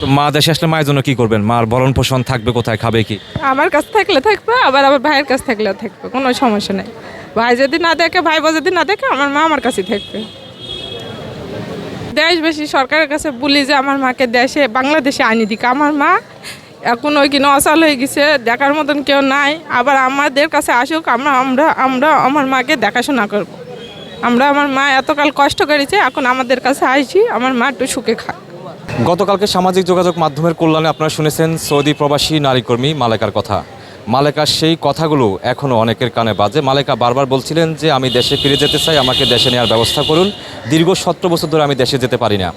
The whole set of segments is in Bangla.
তো মা দেশে আসলে মায়ের জন্য কি করবেন? মার ভরণ পোষণ থাকবে কোথায়? খাবে কি? আমার কাছ থাকলে থাকবে, আবার আমার ভাইয়ের কাছ থাকলেও থাকবে, কোনো সমস্যা নেই। ভাই যদি না দেখে, ভাই বোন যদি না দেখে, আমার মা আমার কাছেই থাকবে। দেশ বেশি সরকারের কাছে বলি যে আমার মাকে দেশে, বাংলাদেশে আনি দিকে। আমার মা এখন ওই কিনা অসাল হয়ে গেছে, দেখার মতন কেউ নাই। আবার আমাদের কাছে আসুক, আমরা আমরা আমরা আমার মাকে দেখাশোনা করব। আমরা, আমার মা এতকাল কষ্ট করেছে, এখন আমাদের কাছে আসি, আমার মা একটু সুখে খাক। গতকালকে সামাজিক যোগাযোগ মাধ্যমের কল্যাণে আপনারা শুনেছেন, সৌদি প্রবাসী নারী কর্মী মালেকার কথা। মালেকার সেই কথাগুলো এখনও অনেকের কানে বাজে। মালেকা বারবার বলছিলেন যে, আমি দেশে ফিরে যেতে চাই, আমাকে দেশে নেওয়ার ব্যবস্থা করুন। দীর্ঘ সতেরো বছর ধরে আমি দেশে যেতে পারি না।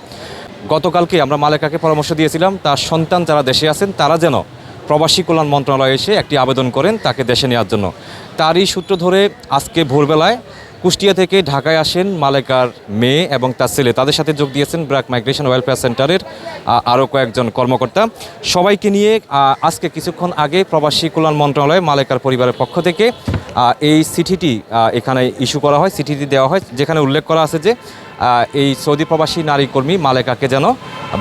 গতকালকে আমরা মালেকাকে পরামর্শ দিয়েছিলাম, তার সন্তান যারা দেশে আছেন, তারা যেন প্রবাসী কল্যাণ মন্ত্রণালয়ে এসে একটি আবেদন করেন তাকে দেশে নেওয়ার জন্য। তারই সূত্র ধরে আজকে ভোরবেলায় কুষ্টিয়া থেকে ঢাকায় আসেন মালেকার মেয়ে এবং তার ছেলে। তাদের সাথে যোগ দিয়েছেন ব্র্যাক মাইগ্রেশন ওয়েলফেয়ার সেন্টারের আরও কয়েকজন কর্মকর্তা। সবাইকে নিয়ে আজকে কিছুক্ষণ আগে প্রবাসী কল্যাণ মন্ত্রণালয়ে মালেকার পরিবারের পক্ষ থেকে এই চিঠিটি এখানে ইস্যু করা হয়, চিঠিটি দেওয়া হয়, যেখানে উল্লেখ করা আছে যে এই সৌদি প্রবাসী নারী কর্মী মালেকাকে যেন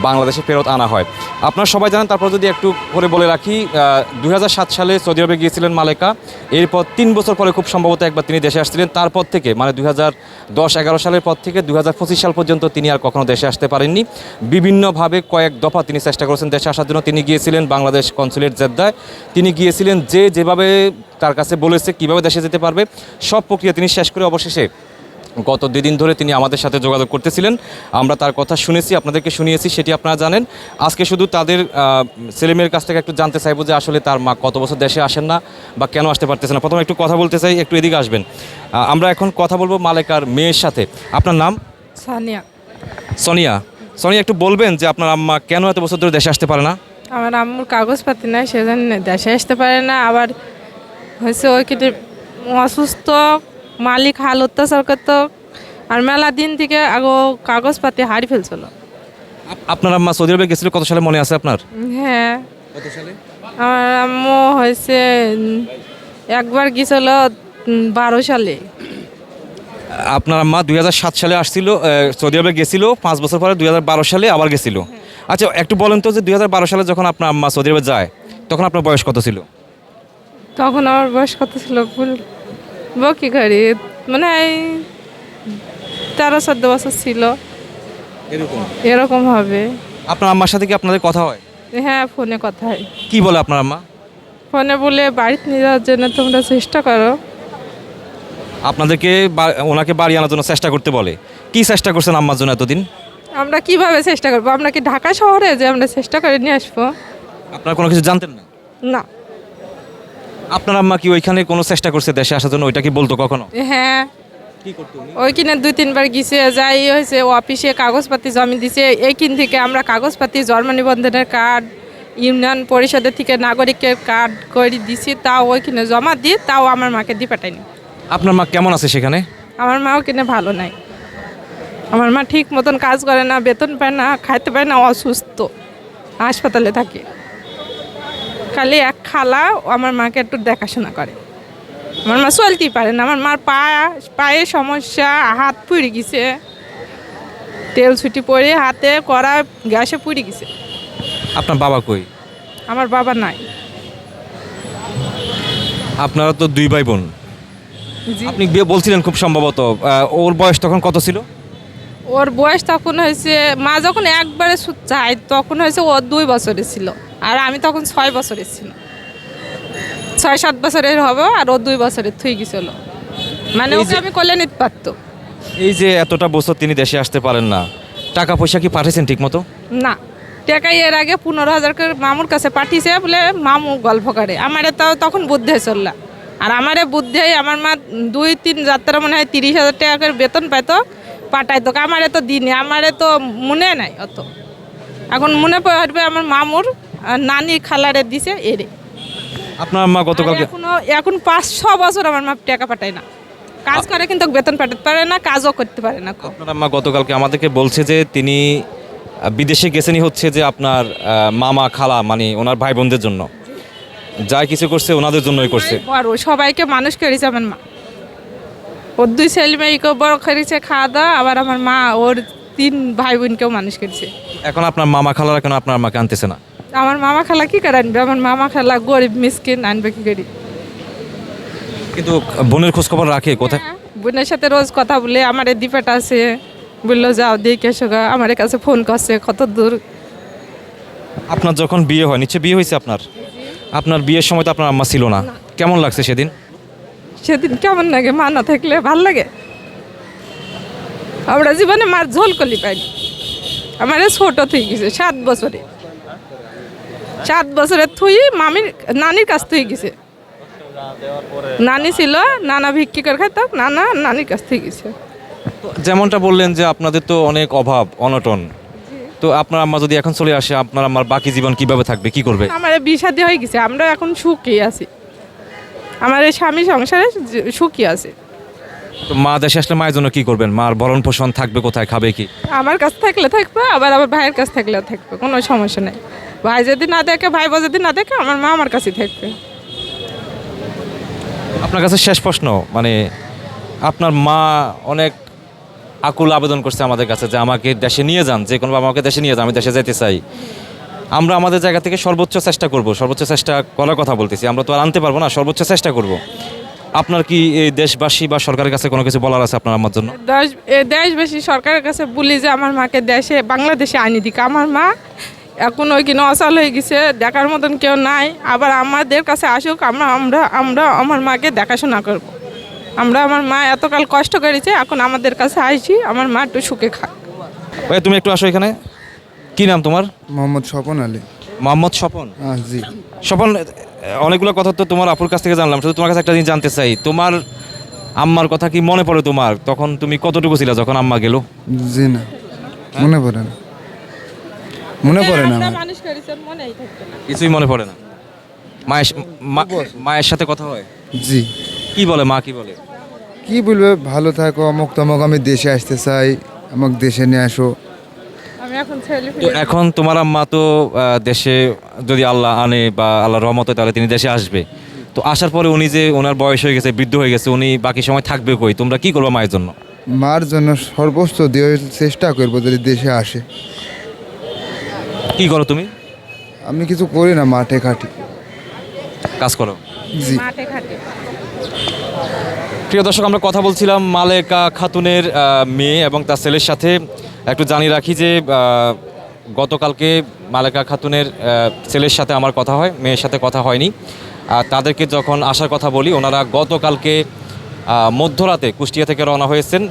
বাংলাদেশে ফেরত আনা হয়। আপনারা সবাই জানেন, তারপর যদি একটু করে বলে রাখি দুই হাজার সাত সালে সৌদি আরবে গিয়েছিলেন মালেকা। এরপর তিন বছর পরে খুব সম্ভবত একবার তিনি দেশে আসছিলেন। তারপর থেকে মানে দুই দশ এগারো সালের পর থেকে দু হাজার পঁচিশ সাল পর্যন্ত তিনি আর কখনো দেশে আসতে পারেননি। বিভিন্নভাবে কয়েক দফা তিনি চেষ্টা করেছেন দেশে আসার জন্য। তিনি গিয়েছিলেন বাংলাদেশ কনসুলেট জেদ্দায়। তিনি গিয়েছিলেন যে যেভাবে তার কাছে বলেছে কীভাবে দেশে যেতে পারবে, সব প্রক্রিয়া তিনি শেষ করে অবশেষে গত দুদিন ধরে তিনি আমাদের সাথে যোগাযোগ করতেছিলেন। আমরা তার কথা শুনেছি আপনাদেরকে শুনিয়েছি সেটি আপনারা জানেন। আজকে শুধু তাদের ছেলেমেয়ের কাছ থেকে একটু জানতে চাইব যে আসলে তার মা কত বছর দেশে আসেন না বা কেন আসতে পারতেছে না। প্রথমে একটু কথা বলতে চাই একটু এদিকে আসবেন। আমরা এখন কথা বলব মালেকার মেয়ের সাথে। আপনার নাম? সানিয়া। সোনিয়া। সোনিয়া একটু বলবেন যে আপনার আম্মা কেন এত বছর ধরে দেশে আসতে পারে না? আমার আম্মুর কাগজপাতি নাই সেজন্য দেশে আসতে পারে না। আবার হয়েছে ওই কেটে অসুস্থ মালিক হাল অত্যাচার করতো আর মেলা দিন থেকে আগো কাগজপাতি হারিয়ে ফেলছিল। আপনার আম্মা সৌদি আরবে গেছিল কত সালে মনে আছে আপনার? হ্যাঁ। কত সালে? আমার আম্মু হয়েছে একবার গেছিল বারো সালে। আপনার আম্মা দুই হাজার সাত সালে আসছিল সৌদি আরবে গেছিল পাঁচ বছর পরে দুই হাজার বারো সালে আবার গেছিল। আচ্ছা একটু বলেন তো যে দুই হাজার বারো সালে যখন আপনার আম্মা সৌদি আরবে যায় তখন আপনার বয়স কত ছিল? তখন আমার বয়স কত ছিল ভুল বকি করি। মানে এই তেরো চোদ্দ বছর ছিল। এরকম? এরকম হবে। আপনার আম্মার সাথে কি আপনাদের কথা হয়? হ্যাঁ ফোনে কথা হয়। কি বলে আপনার আম্মা? ফোনে বলে বাড়িতে নিয়ে যাওয়ার জন্য তোমরা চেষ্টা করো। আপনাদেরকে বা- ওনাকে বাড়ি আনার জন্য চেষ্টা করতে বলে। কি চেষ্টা করছেন আম্মার জন্য এতদিন? আমরা কীভাবে চেষ্টা করব? আমরা কি ঢাকা শহরে যে আমরা চেষ্টা করে নিয়ে আসব? আপনারা কোনো কিছু জানতেন না? না। আপনার আম্মা কি ওইখানে কোনো চেষ্টা করছে দেশে আসার জন্য? ওইটা কি বলতো কখনো? হ্যাঁ। ওইখানে দুই তিনবার গিয়েছে যাই হয়েছে অফিসে কাগজপাতি জমি দিছে। এইখান থেকে আমরা কাগজপাতি জন্ম নিবন্ধনের কার্ড ইউনিয়ন পরিষদের থেকে নাগরিকের কার্ড করে দিছি তাও ওইখানে জমা দিই তাও আমার মাকে দিয়ে পাঠায়নি আপনার মা কেমন আছে সেখানে? আমার মাও কিনে ভালো নাই। আমার মা ঠিক মতন কাজ করে না বেতন পায় না খাইতে পায় না অসুস্থ। হাসপাতালে থাকে। খালি এক খালা আমার মাকে একটু দেখাশোনা করে। আমার মা চলতেই পারে না আমার মার পা পায়ে সমস্যা হাত পুড়ে গেছে। তেল ছুটি পড়ে হাতে করা গ্যাসে পুড়ে গেছে। আপনার বাবা কই? আমার বাবা নাই। আপনারা তো দুই ভাই বোন। আপনি বিয়ে বলছিলেন খুব সম্ভবত ওর বয়স তখন কত ছিল? ওর বয়স তখন হয়েছে মা যখন একবারে যায় তখন হয়েছে ওর দুই বছরে ছিল। আর আমি তখন ছয় বছরের ছিল ছয় সাত বছরের হবে আর ও দুই বছরের থুই গেছিল মানে ওকে আমি কোলে নিতে পারতো এই যে এতটা বছর তিনি দেশে আসতে পারেন না টাকা পয়সা কি পাঠিয়েছেন ঠিক মতো না টাকাই এর আগে পনেরো হাজার করে মামুর কাছে পাঠিয়েছে বলে মামু গল্প করে। আমারে তো তখন বুদ্ধে চললা আর আমারে বুদ্ধে আমার মা দুই তিন যাত্রা মনে হয় তিরিশ হাজার টাকা করে বেতন পাইতো পাঠাইতো। আমারে তো দিনে আমারে তো মনে নাই অত। এখন মনে পড়বে আমার মামুর আর নানি খালারে দিছে এরে। আপনার মা গতকালকে এখনও এখন পাঁচ ছ বছর আমার মা টাকা পাঠায় না। কাজ করে কিন্তু বেতন পাঠাতে পারে না কাজও করতে পারে না আপনার আম্মা গতকালকে আমাদেরকে বলছে যে তিনি বিদেশে গেছেনই হচ্ছে যে আপনার মামা খালা মানে ওনার ভাই বোনদের জন্য। যা কিছু করছে ওনাদের জন্যই করছে। বড় সবাইকে মানুষ করেছে আমার মা। ওর দুই ছেলে মেয়েকে বড় করেছে খাওয়া দাওয়া আবার আমার মা ওর তিন ভাই বোনকেও মানুষ করেছে। এখন আপনার মামা খালারা কেন আপনার মাকে আনতেছে না? আমার মামা খালা কি করে আনবে? আমার মামা খালা গরিব মিসকিন আনবে কি করি? কিন্তু বোনের খোঁজ খবর রাখে কোথায়? বোনের সাথে রোজ কথা বলে আমার এই দিপাটা আছে বলল যাও দেখে এসো গা। আমার কাছে ফোন করছে কত দূর। আপনার যখন বিয়ে হয় নিচে বিয়ে হয়েছে আপনার? আপনার বিয়ের সময় তো আপনার আম্মা ছিল না। কেমন লাগছে সেদিন? সেদিন কেমন লাগে? মা না থাকলে ভালো লাগে? আমরা জীবনে মার ঝোল কলি পাইনি। আমার ছোট থুই গেছে সাত বছরে। সাত বছরের থুই মামির নানির কাছ থেকে গেছে। নানি ছিল নানা ভিক্ষি করে খাইতাম নানা নানির কাছ থেকে গেছে। যেমনটা বললেন যে আপনাদের তো অনেক অভাব অনটন। তো আপনার আম্মা যদি এখন চলে আসে আপনার আমার বাকি জীবন কীভাবে থাকবে কি করবে? আমার বিষাদি হয়ে গেছে আমরা এখন সুখী আছি। আমার এই স্বামী সংসারে সুখী আছে। তো মা দেশে আসলে মায়ের জন্য কি করবেন? মার ভরণ পোষণ থাকবে কোথায় খাবে কি? আমার কাছ থাকলে থাকবে আবার আমার ভাইয়ের কাছ থাকলে থাকবে কোনো সমস্যা নেই। ভাই যদি না দেখে ভাই বোন যদি না দেখে আমার মা আমার কাছেই থাকবে। আপনার কাছে শেষ প্রশ্ন মানে আপনার মা অনেক আকুল আবেদন করছে আমাদের কাছে যে আমাকে দেশে নিয়ে যান যে কোনো আমাকে দেশে নিয়ে যান আমি দেশে যেতে চাই। আমরা আমাদের জায়গা থেকে সর্বোচ্চ চেষ্টা করব সর্বোচ্চ চেষ্টা করার কথা বলতেছি আমরা তো আর আনতে পারব না সর্বোচ্চ চেষ্টা করব। আপনার কি এই দেশবাসী বা সরকারের কাছে কোনো কিছু বলার আছে আপনার আমার জন্য? দেশবাসী সরকারের কাছে বলি যে আমার মাকে দেশে বাংলাদেশে আনি দিক। আমার মা এখন ওই ওইখানে অচল হয়ে গেছে দেখার মতন কেউ নাই। আবার আমাদের কাছে আসুক আমরা আমরা আমরা আমার মাকে দেখাশোনা করব। আমরা আমার মা এতকাল কষ্ট করেছে এখন আমাদের কাছে আইছি আমার মা একটু সুখে খাক। ভাই তুমি একটু আসো এখানে। কি নাম তোমার? মোহাম্মদ স্বপন আলী। মোহাম্মদ স্বপন? জি। স্বপন অনেকগুলো কথা তো তোমার আপুর কাছ থেকে জানলাম। শুধু তোমার কাছে একটা জিনিস জানতে চাই। তোমার আম্মার কথা কি মনে পড়ে তোমার? তখন তুমি কতটুকু ছিলা যখন আম্মা গেল? জি না মনে পড়ে না। মনে পড়ে না আমার মানুষ করেছি মনেই থাকবে না। কিছুই মনে পড়ে না। মায়ের মা- মায়ের সাথে কথা হয়? জি। কি বলে মা কি বলে? কি বলবে? ভালো থাকো অমুক তমুক আমি দেশে আসতে চাই আমাকে দেশে নিয়ে আসো। আমি এখন ছেলে তো এখন তোমার আম্মা তো আহ, দেশে যদি আল্লাহ আনে বা আল্লাহ রহমত হয় তাহলে তিনি দেশে আসবে। তো আসার পরে উনি যে ওনার বয়স হয়ে গেছে বৃদ্ধ হয়ে গেছে উনি বাকি সময় থাকবে কই? তোমরা কি করবে মায়ের জন্য? মার জন্য সর্বোচ্চ দেওয়ার চেষ্টা করব যদি দেশে আসে। কি করো তুমি? আমি কিছু করি না মাঠে খাটি। কাজ করো। জি। মাঠে ঘাটে প্রিয় দর্শক আমরা কথা বলছিলাম মালেকা খাতুনের মেয়ে এবং তার ছেলের সাথে। একটু জানিয়ে রাখি যে গতকালকে মালেকা খাতুনের ছেলের সাথে আমার কথা হয় মেয়ের সাথে কথা হয়নি। আর তাদেরকে যখন আসার কথা বলি ওনারা গতকালকে মধ্যরাতে কুষ্টিয়া থেকে রওনা হয়েছেন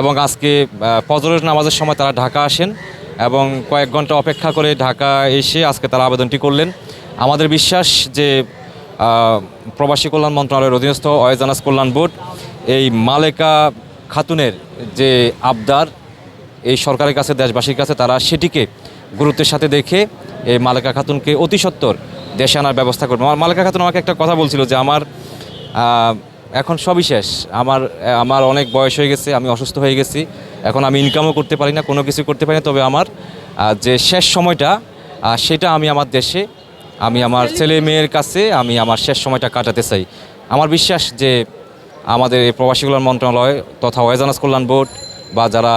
এবং আজকে ফজরের নামাজের সময় তারা ঢাকা আসেন। এবং কয়েক ঘণ্টা অপেক্ষা করে ঢাকা এসে আজকে তারা আবেদনটি করলেন। আমাদের বিশ্বাস যে প্রবাসী কল্যাণ মন্ত্রণালয়ের অধীনস্থ অয়েজানাস কল্যাণ বোর্ড, এই মালেকা খাতুনের যে আবদার, এই সরকারের কাছে, দেশবাসীর কাছে, তারা সেটিকে গুরুত্বের সাথে দেখে এই মালেকা খাতুনকে অতি সত্বর দেশে আনার ব্যবস্থা করবে। আমার মালেকা খাতুন আমাকে একটা কথা বলছিল যে, আমার এখন সবিশেষ আমার আমার অনেক বয়স হয়ে গেছে, আমি অসুস্থ হয়ে গেছি। এখন আমি ইনকামও করতে পারি না, কোনো কিছু করতে পারি না, তবে আমার যে শেষ সময়টা সেটা আমি আমার দেশে, আমি আমার ছেলে মেয়ের কাছে আমি আমার শেষ সময়টা কাটাতে চাই। আমার বিশ্বাস যে আমাদের এই প্রবাসী কল্যাণ মন্ত্রণালয় তথা ওয়েজানাস কল্যাণ বোর্ড বা যারা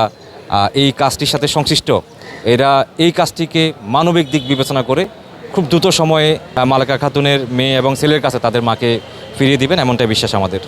এই কাজটির সাথে সংশ্লিষ্ট, এরা এই কাজটিকে মানবিক দিক বিবেচনা করে খুব দ্রুত সময়ে মালেকা খাতুনের মেয়ে এবং ছেলের কাছে তাদের মাকে ফিরিয়ে দিবেন, এমনটাই বিশ্বাস আমাদের।